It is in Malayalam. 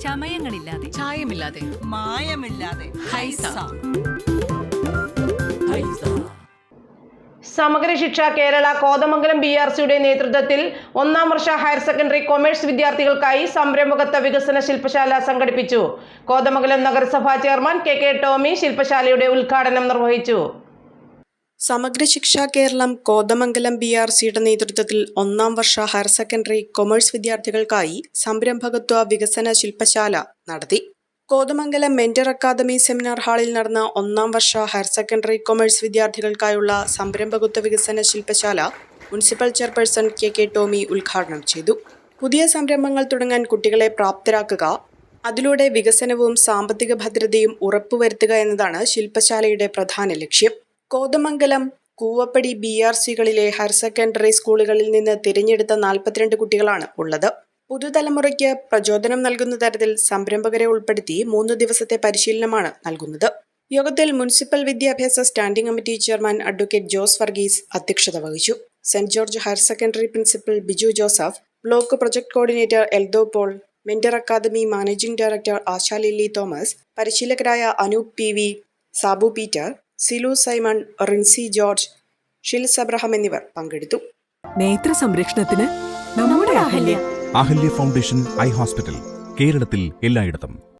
ചമയങ്ങളില്ലാതെ. ചായമില്ലാതെ. മായമില്ലാതെ. ഹൈസ. സമഗ്ര ശിക്ഷ കേരള കോതമംഗലം ബി ആർ സിയുടെ നേതൃത്വത്തിൽ ഒന്നാം വർഷ ഹയർ സെക്കൻഡറി കൊമേഴ്സ് വിദ്യാർത്ഥികൾക്കായി സംരംഭകത്വ വികസന ശില്പശാല സംഘടിപ്പിച്ചു. കോതമംഗലം നഗരസഭാ ചെയർമാൻ കെ കെ ടോമി ശില്പശാലയുടെ ഉദ്ഘാടനം നിർവഹിച്ചു. സമഗ്ര ശിക്ഷാ കേരളം കോതമംഗലം ബി ആർ സിയുടെ നേതൃത്വത്തിൽ ഒന്നാം വർഷ ഹയർ സെക്കൻഡറി കൊമേഴ്സ് വിദ്യാർത്ഥികൾക്കായി സംരംഭകത്വ വികസന ശില്പശാല നടത്തി. കോതമംഗലം മെന്റർ അക്കാദമി സെമിനാർ ഹാളിൽ നടന്ന ഒന്നാം വർഷ ഹയർ സെക്കൻഡറി കൊമേഴ്സ് വിദ്യാർത്ഥികൾക്കായുള്ള സംരംഭകത്വ വികസന ശില്പശാല municipal chairperson K K Tomy ഉദ്ഘാടനം ചെയ്തു. പുതിയ സംരംഭങ്ങൾ തുടങ്ങാൻ കുട്ടികളെ പ്രാപ്തരാക്കുക അതിലൂടെ വികസനവും സാമ്പത്തിക ഭദ്രതയും ഉറപ്പുവരുത്തുക എന്നതാണ് ശില്പശാലയുടെ പ്രധാന ലക്ഷ്യം. കോതമംഗലം കൂവപ്പടി ബി ആർ സികളിലെ ഹയർ സെക്കൻഡറി സ്കൂളുകളിൽ നിന്ന് തിരഞ്ഞെടുത്ത നാൽപ്പത്തിരണ്ട് കുട്ടികളാണ് ഉള്ളത്. പുതുതലമുറയ്ക്ക് പ്രചോദനം നൽകുന്ന തരത്തിൽ സംരംഭകരെ ഉൾപ്പെടുത്തി മൂന്ന് ദിവസത്തെ പരിശീലനമാണ് നൽകുന്നത്. യോഗത്തിൽ മുനിസിപ്പൽ വിദ്യാഭ്യാസ standing committee chairman advocate Jose Varghese അധ്യക്ഷത വഹിച്ചു. Saint George higher secondary principal Biju Joseph block project coordinator Eldho Paul mentor academy managing director Ashalilly Thomas പരിശീലകരായ Anoop P V Sabu Peter Silu Simon Rincy George Shils Abraham എന്നിവർ പങ്കെടുത്തു. നേത്ര സംരക്ഷണത്തിന് നമ്മുടെ Ahalya. Ahalya foundation eye hospital കേരളത്തിൽ എല്ലായിടത്തും.